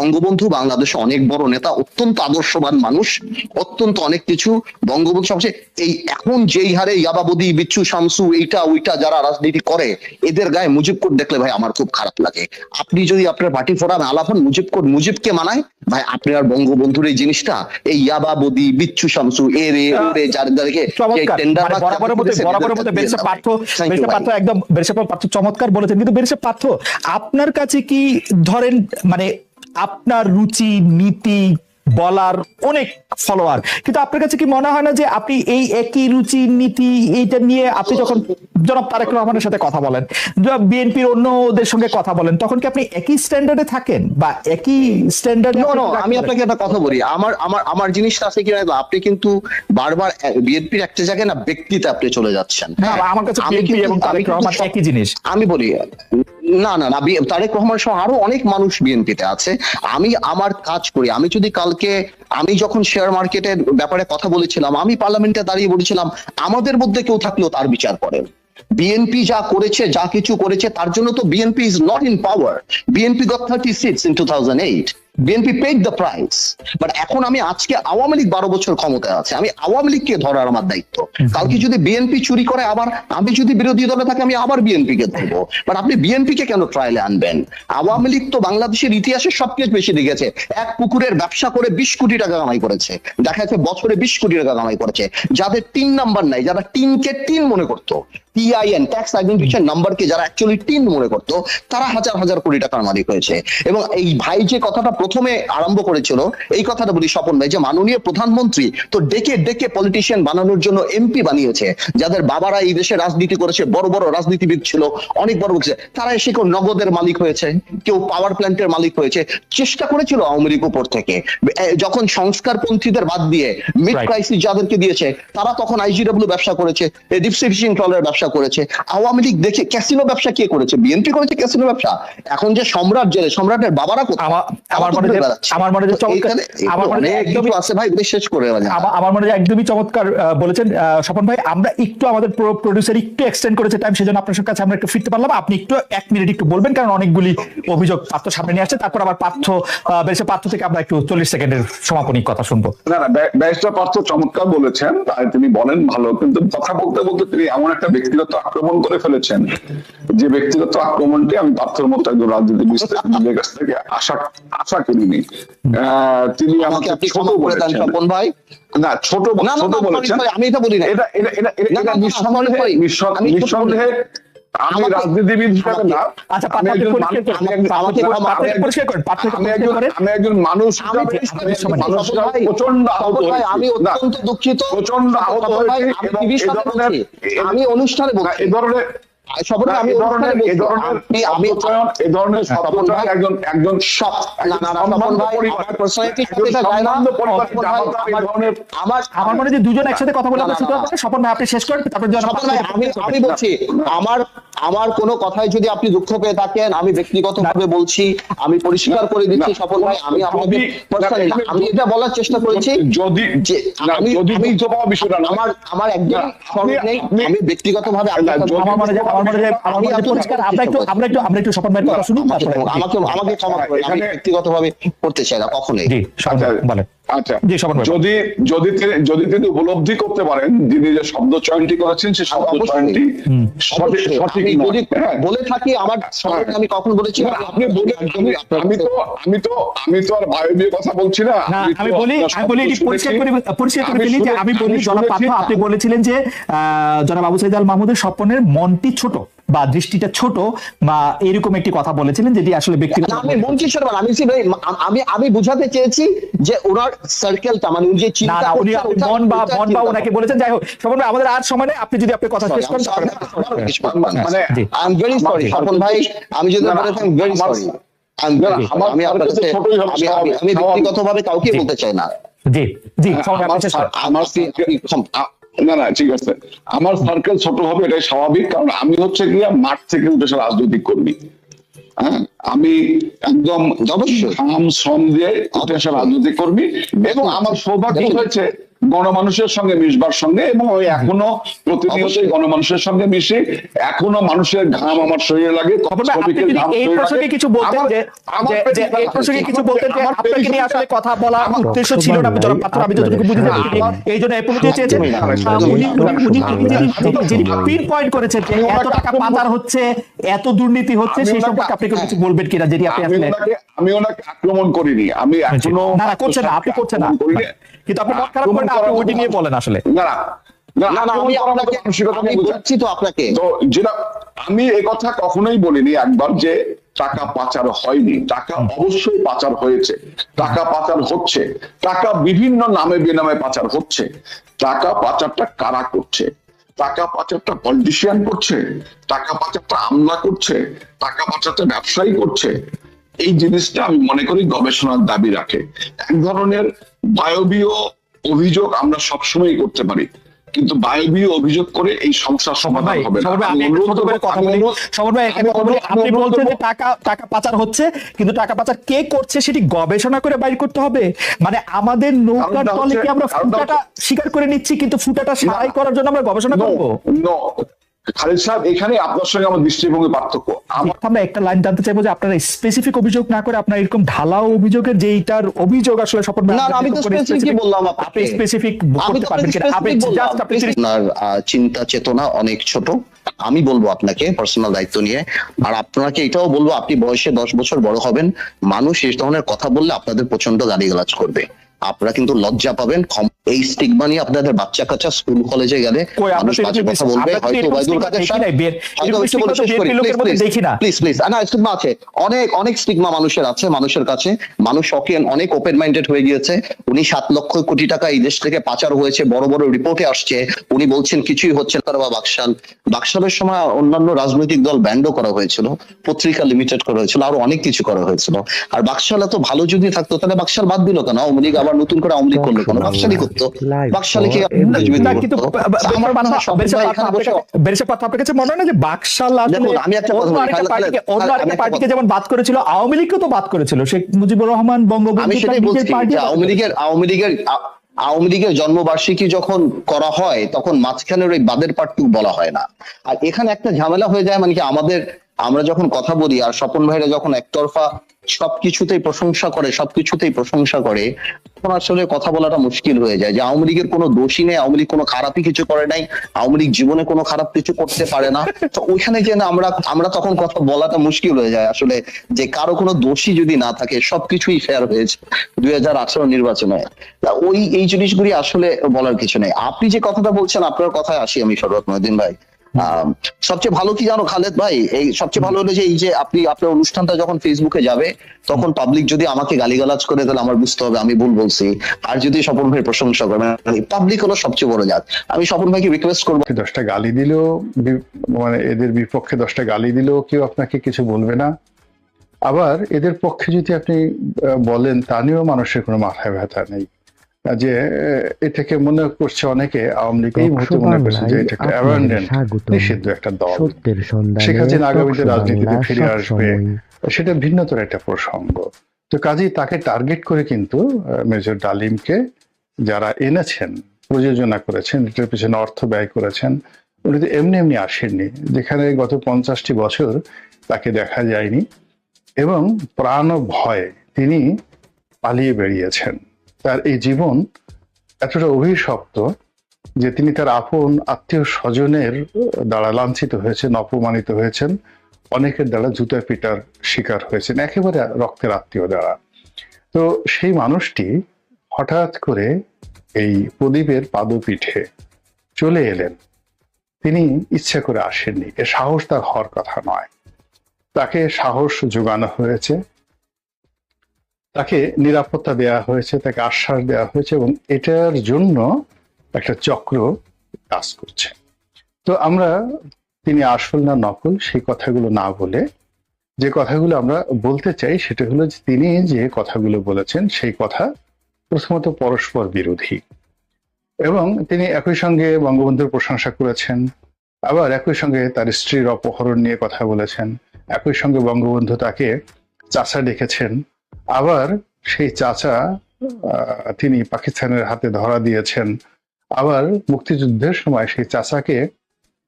বঙ্গবন্ধু বাংলাদেশে অনেক বড় নেতা অত্যন্ত আদর্শবান মানুষ অত্যন্ত অনেক কিছু বঙ্গবন্ধু সবচেয়ে এই এখন যেই হারে ইয়াবাবদি বিচ্ছু শামসু এইটা ওইটা যারা রাজনীতি করে এদের গায়ে মুজিব কোড দেখলে ভাই আমার খুব খারাপ লাগে। আপনি যদি আপনার পার্টি ফোরামে আলাপ হন মুজিব কোড মুজিবকে মানায় ভাই আপনি আর বঙ্গবন্ধুর এই জিনিসটা এই ইয়াবাবদি বিচ্ছু শামসু এর এ ওরে যার পার্থ একদম চমৎকার বলেছেন। কিন্তু বেরিসা পার্থ আপনার কাছে কি ধরেন মানে আপনার রুচি নীতি বলার অনেক ফলোয়ার কিন্তু আপনার কাছে কি মনে হয় না যে আপনি এই একই রুচি নীতি এইটা নিয়ে আপনি যখন জনাব তারেক রহমানের সাথে কথা বলেন বিএনপির অন্যদের সঙ্গে কথা বলেন তখন কি আপনি একই স্ট্যান্ডার্ডে থাকেন? বা একই স্ট্যান্ডার্ডে আমি আপনাকে একটা কথা বলি। আমার আমার আমার জিনিসটা আছে কিনা আপনি কিন্তু বারবার বিএনপির একটা জায়গায় না ব্যক্তিতে আপনি চলে যাচ্ছেন। আমার কাছে আমি বিএনপি এবং আমি তারেক রহমান একই জিনিস। আমি বলি না না না তারেক রহমান সহ আরও অনেক মানুষ বিএনপিতে আছে। আমি আমার কাজ করি। আমি যদি কালকে, আমি যখন শেয়ার মার্কেটের ব্যাপারে কথা বলেছিলাম, আমি পার্লামেন্টে দাঁড়িয়ে বলেছিলাম, আমাদের মধ্যে কেউ থাকলেও তার বিচার করেন বিএনপি যা করেছে, যা কিছু করেছে, তার জন্য তো BNP is not in power BNP got thirty six in two thousand eight BNP paid the price but এখন আমি আজকে আওয়ামী লীগ বারো বছর ক্ষমতায় আছে। আমি আওয়ামী লীগকে ধরার আমার দায়িত্ব। কালকে যদি বিএনপি চুরি করে আবার আমি যদি বিরোধী দলে থাকি আমি আবার বিএনপি কে ধরবো। বাট আপনি বিএনপি কে কেন ট্রায়ালে আনবেন? আওয়ামী লীগ তো বাংলাদেশের ইতিহাসে সবচেয়ে বেশি দিয়েছে এক পুকুরের ব্যবসা করে বিশ কোটি টাকা কামাই করেছে। দেখা যাচ্ছে বছরে বিশ কোটি টাকা কামাই করেছে। যাদের তিন নাম্বার নাই যারা টিনকে টিন মনে করতো টিআইএন ট্যাক্স আইডেন্টিফিকেশন নাম্বারকে যারা অ্যাকচুয়ালি টিন মনে করতো তারা হাজার হাজার কোটি টাকার মালিক হয়েছে এবং এই ভাই যে কথাটা প্রথমে আরম্ভ করেছিল এই কথাটা বলি স্বপন ভাই যে মাননীয় প্রধানমন্ত্রী তো ডেকে ডেকে পলিটিশিয়ান বানানোর জন্য এমপি বানিয়েছে যাদের বাবারা এই দেশে রাজনীতি করেছে বড় বড় রাজনীতিবিদ ছিল অনেক বড় বড় তারা এসে কেউ নগদের মালিক হয়েছে কেউ পাওয়ার প্ল্যান্টের মালিক হয়েছে চেষ্টা করেছিল আওয়ামী লীগ উপর থেকে যখন সংস্কারপন্থীদের বাদ দিয়ে মিড. ক্রাইসিস যাদেরকে দিয়েছে তারা তখন আইজিডব্লিউ ব্যবসা করেছে ডিপসি ফিশিং ট্রলার ব্যবসা করেছে। আওয়ামী লীগ দেখে ক্যাসিনো ব্যবসা কে করেছে? বিএনপি করেছে ক্যাসিনো ব্যবসা। এখন যে সম্রাট জেলে সম্রাটের বাবারা আমার- মনে। আমার মনে আমার মনে একদমই- আছে ভাই শেষ করে আমার মনে একদমই চমৎকার বলেছেন স্বপন ভাই। আমরা একটু আমাদের প্রডিউসার একটু এক্সটেন্ড করেছে টাইম সেজন্য আপনার কাছে আমরা একটু ফিরতে পারলাম। আপনি একটু এক মিনিট একটু বলবেন কারণ অনেকগুলি অভিযোগ পার্থ সামনে নিয়ে আসছে। তারপর আবার পার্থ বেশি পার্থ থেকে আমরা একটু চল্লিশ সেকেন্ডের সমাপনী কথা শুনব। না না ব্যারিস্টার পার্থ চমৎকার বলেছেন। তাই তিনি বলেন ভালো কিন্তু কথা বলতে বলতে তিনি এমন একটা ব্যক্তিগত আক্রমণ করে ফেলেছেন। যে ব্যক্তিগত আক্রমণটি আমি পার্থর মতো একজন রাজনীতি বিশ্লেষণের কাছ থেকে আশা আশা করিনি। আহ, তিনি আমাকে ছোট বলেছেন। ভাই? না ছোট ছোট বলেছেন। আমি এটা বলি না। এটা এটা এটা নিঃসন্দেহে নিঃসন্দেহে আমি রাজনীতিবিদ হিসেবে না আচ্ছা, আমি একজন মানুষ- প্রচণ্ড আহত। আমি অত্যন্ত দুঃখিত। প্রচণ্ড আহত আমি অনুষ্ঠানে এই ধরনের আমি এই ধরনের আমি এই একজন একজন আমার আমার- মনে হয় যে দুজন একসাথে কথা বলে। স্বপন ভাই আপনি শেষ করেন তারপর আমি আমি বলছি আমার আমার কোনো কথায় যদি আপনি দুঃখ পেয়ে থাকেন আমি ব্যক্তিগত ভাবে বলছি আমি পরিষ্কার করে দিচ্ছি স্বপন ভাই আমি আপনাকে আমি এটা বলার চেষ্টা করেছি যদি যে আমি যদি আমি আমার আমার একদম স্মরণ নেই আমি ব্যক্তিগতভাবে যে- আমার আমি আপনাকে পরিষ্কার আমরা একটু আমরা একটু আমরা একটু ভাইয়ের কথা শুনুন আমাকে তারপরে আমাকে আমাকে ক্ষমা করেন আমি এখানে- ব্যক্তিগতভাবে করতে চাই না কখনোই। ভাই, বলেন। আচ্ছা জি, স্বপন ভাই। যদি যদি তিনি যদি তিনি উপলব্ধি করতে পারেন যিনি যে শব্দ চয়নটি করেছেন সেই শব্দ চয়নটি সঠিক আমি যদি হ্যাঁ। বলে থাকি আমার আমি কখন বলেছি? আপনি বলে আমি আমি তো আমি তো আমি তো আর বায়বীয় কথা বলছি না। না আমি বলি আমি বলি পরিষ্কার করে পরিষ্কার করে আমি যে আমি বলি জনাব আপনি বলেছিলেন যে আহ, জনাব আবু সাইদ আল মাহমুদের স্বপ্নের মনটি ছোট বা দৃষ্টিটা ছোট বা এরকম একটি কথা বলেছিলেন যেটি আসলে ব্যক্তিগত আমি আমি আমি আমি বুঝাতে চেয়েছি যে ওনার সার্কেলটা মানে যে চিন্তা না উনি আপনি মন বা মন বা ওনাকে বলেছেন যাই হোক ভাই আমাদের আর সময় নেই আপনি যদি আপনার কথা শেষ করেন মানে আই এম ভেরি সরি ভাই আমি যদি না, বলে থাকি ভেরি আমার- সরি আমি আপনার সার্কেল কাছে আমি। ব্যক্তিগতভাবে কাউকে। বলতে চাই না। জি জি আপনি আমার শেষ করেন। আমার আপনি- আপনি- circle- আ- না না ঠিক আছে। আমার সার্কেল ছোট হবে এটাই স্বাভাবিক কারণ আমি হচ্ছে গিয়ে মাঠ থেকে উঠে রাজনৈতিক কর্মী। হ্যাঁ আমি একদম অবশ্যই। ঘাম শ্রম দিয়ে আসা রাজনৈতিক কর্মী এবং আমার সৌভাগ্য। হয়েছে গণমানুষের সঙ্গে মিশবার সঙ্গে এবং আমি এখনও প্রতিনিয়তই গণমানুষের সঙ্গে মিশি এখনও মানুষের ঘাম আমার শরীরে লাগে এই প্রসঙ্গে কিছু বলতেন যে আমার যে- যে এই প্রসঙ্গে কিছু বলতেন যে আপনাকে নিয়ে আসলে কথা বলা উদ্দেশ্য ছিল না জনাব পাত্র আমি যতটুকু বুঝতে পারছি এই জন্য এই পর্যন্ত চেয়েছেন। উনি উনি উনি যিনি- যিনি পিন পয়েন্ট করেছেন যে এত ওনাকে টাকা আক্রমণ পাচার হচ্ছে এত দুর্নীতি হচ্ছে আমি সেই সম্পর্কে আপনি কিছু বলবেন কিনা যেটি আপনি আমি ওনাকে আক্রমণ করিনি আমি এখনও না করছেন আপনি করছেন না। কিন্তু আপনি মন খারাপ করেন আপনি ওইটি নিয়ে বলেন আসলে। না না আমি আপনাকে আমি আমি বলছি। তো আপনাকে। তো যেটা আমি এ কথা কখনোই বলিনি একবার যে টাকা পাচার হয়নি। টাকা অবশ্যই পাচার হয়েছে। টাকা পাচার হচ্ছে। টাকা বিভিন্ন নামে বেনামে পাচার হচ্ছে। টাকা পাচারটা কারা করছে? টাকা পাচারটা পলিটিশিয়ান করছে। টাকা পাচারটা আমলা করছে। টাকা পাচারটা ব্যবসায়ী করছে। এই জিনিসটা আমি মনে করি গবেষণার দাবি রাখে। এক ধরনের বায়বীয় অভিযোগ আমরা সবসময় করতে পারি কিন্তু বায়বীয় অভিযোগ করে এই সমস্যার সমাধান হবে না। আপনি বলছেন যে টাকা টাকা পাচার হচ্ছে কিন্তু টাকা পাচার কে করছে সেটি গবেষণা করে বাইর করতে হবে? মানে আমাদের নৌকার তলে কি আমরা ফুটাটা স্বীকার করে নিচ্ছি কিন্তু ফুটাটা সারাই করার জন্য আমরা গবেষণা করব. খালিদ সাহেব এখানে আপনার সঙ্গে আমার দৃষ্টিভঙ্গি পার্থক্য। আমরা একটা লাইন জানতে চাইব যে আপনারা স্পেসিফিক অভিযোগ না করে আপনার এরকম ঢালাও অভিযোগের যে এইটার অভিযোগ আসলে ভাই না, আমি তো বললাম আপনি স্পেসিফিক করতে পারবেন কিনা? আপনি specific বললাম। আপনি যদি- আপনার চিন্তা চেতনা অনেক ছোট। আমি বলব আপনাকে পার্সোনাল দায়িত্ব নিয়ে। আর আপনাকে এটাও বলব আপনি বয়সে দশ বছর বড় হবেন। মানুষ এই ধরনের কথা বললে আপনাদের প্রচণ্ড গালিগালাজ করবে। আপনারা কিন্তু লজ্জা পাবেন ক্ষম- এই স্টিগমা নিয়ে আপনাদের বাচ্চা কাচ্চা স্কুল কলেজে গেলে মানুষ বাজে কথা বলবে হয়তো ওবায়দুল কাদের। প্লিজ প্লিজ না। স্টিগমা আছে। অনেক অনেক স্টিগমা মানুষের আছে মানুষের কাছে। মানুষ অকেন অনেক ওপেন মাইন্ডেড হয়ে গিয়েছে। উনি সাত লক্ষ কোটি টাকা এই দেশ থেকে পাচার হয়েছে বড় বড় রিপোর্টে আসছে। উনি বলছেন কিছুই হচ্ছে না। বা বাকশাল বাকশালের সময় অন্যান্য রাজনৈতিক দল ব্যান্ডও করা হয়েছিল পত্রিকা লিমিটেড করা হয়েছিল আরও অনেক কিছু করা হয়েছিল। আর বাকশাল এত ভালো যদি থাকতো তাহলে বাকশাল বাদ দিল কেন? আওয়ামী লীগ আবার নতুন করে আওয়ামী লীগ করল কেন? বাকশালই করতো কিন্তু আপনার- কাছে মনে হয় না যে বাকশাল আমি একটা কথা পার্টিকে- যেমন বাদ করেছিল আওয়ামী লীগকেও তো বাদ করেছিল। শেখ মুজিবুর রহমান বঙ্গবন্ধু আওয়ামী লীগের আওয়ামী লীগের আওয়ামী লীগের জন্মবার্ষিকী যখন করা হয় তখন মাঝখানের ওই বাদের পার্টটুকু বলা হয় না। আর এখানে একটা ঝামেলা হয়ে যায় মানে কি আমাদের আমরা যখন কথা বলি আর স্বপন ভাইরা যখন একতরফা সবকিছুতেই প্রশংসা করে, সবকিছুতেই প্রশংসা করে, তখন আসলে কথা বলাটা মুশকিল হয়ে যায় যে আওয়ামী লীগের কোনো দোষী নেই, আওয়ামী লীগ কোনো খারাপই কিছু করে নাই, আওয়ামী লীগ জীবনে কোনো খারাপ কিছু করতে পারে না। তো ওইখানে যে আমরা আমরা তখন কথা বলাটা মুশকিল হয়ে যায় আসলে যে কারও কোনো দোষী যদি না থাকে, সবকিছুই ফেয়ার হয়েছে দুই হাজার আঠারো নির্বাচনে। তা ওই, এই জিনিসগুলি আসলে বলার কিছু নেই। আপনি যে কথাটা বলছেন, আপনার কথায় আসি আমি মহিদিন ভাই। সবচেয়ে ভালো কি জানো খালেদ ভাই? এই সবচেয়ে ভালো হলো যে এই যে আপনি, আপনার অনুষ্ঠানটা যখন ফেসবুকে যাবে, তখন পাবলিক যদি আমাকে গালিগালাজ করে, তাহলে আমার বুঝতে হবে, আমি ভুল বলছি। আর যদি স্বপন ভাই প্রশংসা করবে পাবলিক হলো সবচেয়ে বড় জাত। আমি স্বপন ভাইকে রিকোয়েস্ট করব। দশটা গালি দিলেও মানে এদের বিপক্ষে দশটা গালি দিলেও কেউ আপনাকে কিছু বলবে না। আবার এদের পক্ষে যদি আপনি বলেন, তা নিয়েও মানুষের কোনো মাথায় ব্যথা নেই। যে এ থেকে মনে করছে অনেকে আওয়ামী লীগ এই মুহূর্তে মনে করছে যে এটা একটা অ্যাবান্ডেন্ট নিষিদ্ধ একটা দল। শেখ হাসিনা আগামীতে রাজনীতিতে ফিরে আসবে। সেটা ভিন্নতর একটা প্রসঙ্গ। তো কাজেই তাকে টার্গেট করে কিন্তু মেজর ডালিমকে যারা এনেছেন প্রযোজনা করেছেন এটার পিছনে অর্থ ব্যয় করেছেন উনি তো এমনি এমনি আসেননি। যেখানে গত পঞ্চাশটি বছর তাকে দেখা যায়নি এবং প্রাণ ও ভয়ে তিনি পালিয়ে বেরিয়েছেন তার এই জীবন এতটা অভিশপ্ত যে তিনি তার আপন আত্মীয় স্বজনের দ্বারা লাঞ্ছিত হয়েছেন, অপমানিত হয়েছেন, অনেকের দ্বারা জুতা পিটার শিকার হয়েছেন, একেবারে রক্তের আত্মীয় দ্বারা। তো সেই মানুষটি হঠাৎ করে এই প্রদীপের পাদপীঠে চলে এলেন। তিনি ইচ্ছা করে আসেননি, এ সাহস তার হওয়ার কথা নয়। তাকে সাহস যোগানো হয়েছে। তাকে নিরাপত্তা দেওয়া হয়েছে, তাকে আশ্বাস দেওয়া হয়েছে এবং এটার জন্য একটা চক্র কাজ করছে। তো আমরা, তিনি আসল না নকল, সেই কথাগুলো না বলে যে কথাগুলো আমরা বলতে চাই, সেটা হলো যে তিনি যে কথাগুলো বলেছেন, সেই কথা প্রথমত পরস্পর বিরোধী। এবং তিনি একই সঙ্গে বঙ্গবন্ধুর প্রশংসা করেছেন, আবার একই সঙ্গে তার স্ত্রীর অপহরণ নিয়ে কথা বলেছেন, একই সঙ্গে বঙ্গবন্ধু তাকে চাচা ডেকেছেন আবার সেই চাচা তিনি পাকিস্তানের হাতে ধরা দিয়েছেন। আবার মুক্তিযুদ্ধের সময় সেই চাচাকে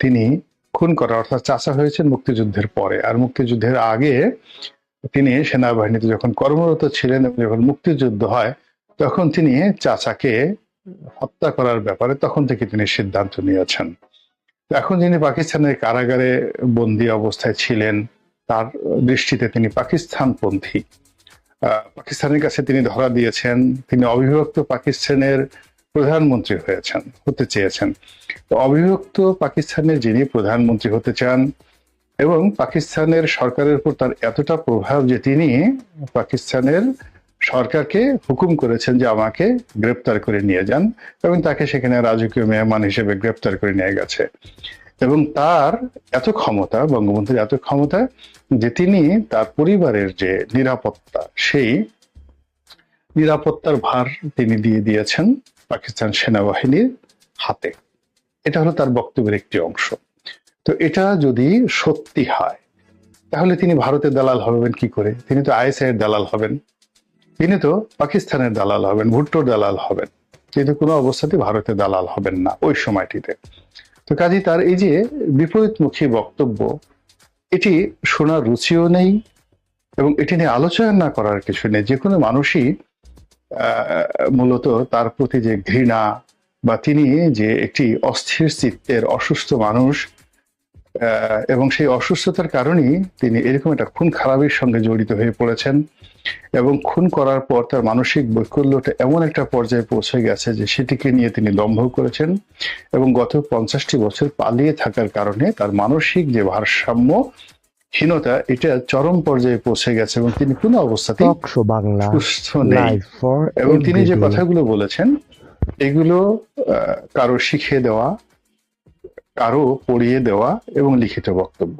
তিনি খুন করা, অর্থাৎ চাচা হয়েছেন মুক্তিযুদ্ধের পরে। আর মুক্তিযুদ্ধের আগে তিনি সেনাবাহিনীতে যখন কর্মরত ছিলেন এবং যখন মুক্তিযুদ্ধ হয়, তখন তিনি চাচাকে হত্যা করার ব্যাপারে তখন থেকে তিনি সিদ্ধান্ত নিয়েছেন। এখন যিনি পাকিস্তানের কারাগারে বন্দী অবস্থায় ছিলেন, তার দৃষ্টিতে তিনি পাকিস্তানপন্থী। পাকিস্তানের কাছে তিনি ধরা দিয়েছেন। তিনি অবিভক্ত পাকিস্তানের প্রধানমন্ত্রী হয়েছেন, হতে চেয়েছেন। তো অবিভক্ত পাকিস্তানের যিনি প্রধানমন্ত্রী হতে চান এবং পাকিস্তানের সরকারের উপর তার এতটা প্রভাব যে তিনি পাকিস্তানের সরকারকে হুকুম করেছেন যে আমাকে গ্রেপ্তার করে নিয়ে যান এবং তাকে সেখানে রাজকীয় মেহমান হিসেবে গ্রেপ্তার করে নিয়ে গেছে। এবং তার এত ক্ষমতা, বঙ্গবন্ধুর এত ক্ষমতা, যে তিনি তার পরিবারের যে নিরাপত্তা, সেই নিরাপত্তার ভার তিনি দিয়ে দিয়েছেন পাকিস্তান সেনাবাহিনীর হাতে। এটা হলো তার বক্তব্যের একটি অংশ। তো এটা যদি সত্যি হয়, তাহলে তিনি ভারতের দালাল হবেন কি করে? তিনি তো আইএসআই এর দালাল হবেন। তিনি তো পাকিস্তানের দালাল হবেন, ভুট্টোর দালাল হবেন। কিন্তু কোনো অবস্থাতে ভারতের দালাল হবেন না ওই সময়টিতে। তো কাজী তার এই যে বিপরীতমুখী বক্তব্য, এটি শোনার রুচিও নেই এবং এটি নিয়ে আলোচনা না করার কিছু নেই। যে কোনো মানুষই মূলত তার প্রতি যে ঘৃণা বা তিনি যে একটি অস্থির চিত্তের অসুস্থ মানুষ এবং সেই অসুস্থতার কারণেই তিনি এরকম একটা খুন খারাপের সঙ্গে জড়িত হয়ে পড়েছেন এবং খুন করার পর তার মানসিক বৈকল্যটা এমন একটা পর্যায়ে পৌঁছে গেছে যে সেটিকে নিয়ে তিনি দম্ভ করেছেন এবং গত পঞ্চাশটি বছর পালিয়ে থাকার কারণে তার মানসিক যে ভারসাম্য হীনতা এটা চরম পর্যায়ে পৌঁছে গেছে এবং তিনি কোনো অবস্থাতেই বাংলা সুস্থ নেই। এবং তিনি যে কথাগুলো বলেছেন এগুলো আহ, কারও শিখিয়ে দেওয়া কারও পড়িয়ে দেওয়া এবং লিখিত বক্তব্য।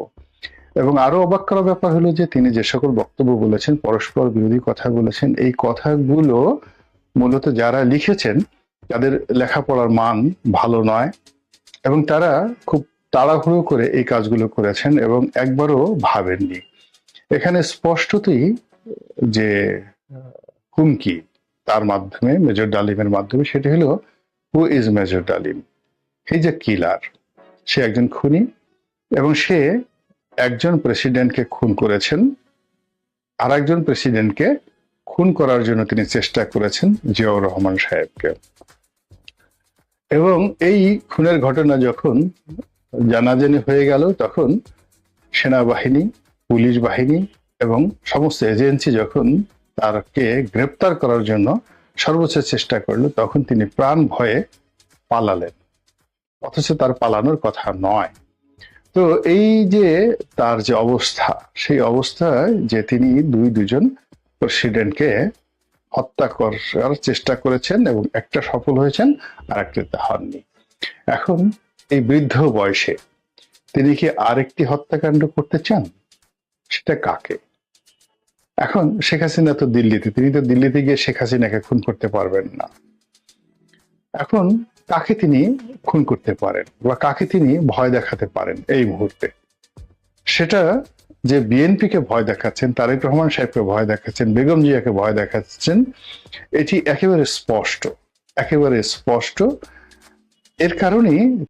এবং আরও অবাক করার ব্যাপার হলো যে তিনি যে সকল বক্তব্য বলেছেন, পরস্পর বিরোধী কথা বলেছেন, এই কথাগুলো মূলত যারা লিখেছেন, তাদের লেখাপড়ার মান ভালো নয় এবং তারা খুব তাড়াহুড়ো করে এই কাজগুলো করেছেন এবং একবারও ভাবেননি। এখানে স্পষ্টতই যে হুমকি তার মাধ্যমে, মেজর ডালিমের মাধ্যমে, সেটি হলো হু ইজ মেজর ডালিম? হি যে কিলার? সে একজন খুনি এবং সে একজন প্রেসিডেন্টকে খুন করেছেন। আর একজন প্রেসিডেন্টকে খুন করার জন্য তিনি চেষ্টা করেছেন জিয়াউর রহমান সাহেবকে। এবং এই খুনের ঘটনা যখন জানাজানি হয়ে গেল, তখন সেনাবাহিনী, পুলিশ বাহিনী এবং সমস্ত এজেন্সি যখন তারকে গ্রেপ্তার করার জন্য সর্বোচ্চ চেষ্টা করল, তখন তিনি প্রাণ ভয়ে পালালেন। অথচ তার পালানোর কথা নয়। তো এই যে তার যে অবস্থা, সেই অবস্থায় যে তিনি দুই দুজন প্রেসিডেন্টকে হত্যা করার চেষ্টা করেছেন এবং একটা সফল হয়েছেন আর একটা হননি। এখন এই বৃদ্ধ বয়সে তিনি কি আরেকটি হত্যাকাণ্ড করতে চান? সেটা কাকে? এখন শেখ হাসিনা তো দিল্লিতে, তিনি তো দিল্লিতে গিয়ে শেখ হাসিনাকে খুন করতে পারবেন না। এখন কাকে তিনি খুন করতে পারেন বা কাকে তিনি ভয় দেখাতে পারেন এই মুহূর্তে? সেটা যে বিএনপিকে ভয় দেখাচ্ছেন, তারেক রহমান সাহেবকে ভয় দেখাচ্ছেন, বেগম জিয়াকে ভয় দেখাচ্ছেন, এটি একেবারে স্পষ্ট একেবারে স্পষ্ট। এর কারণেই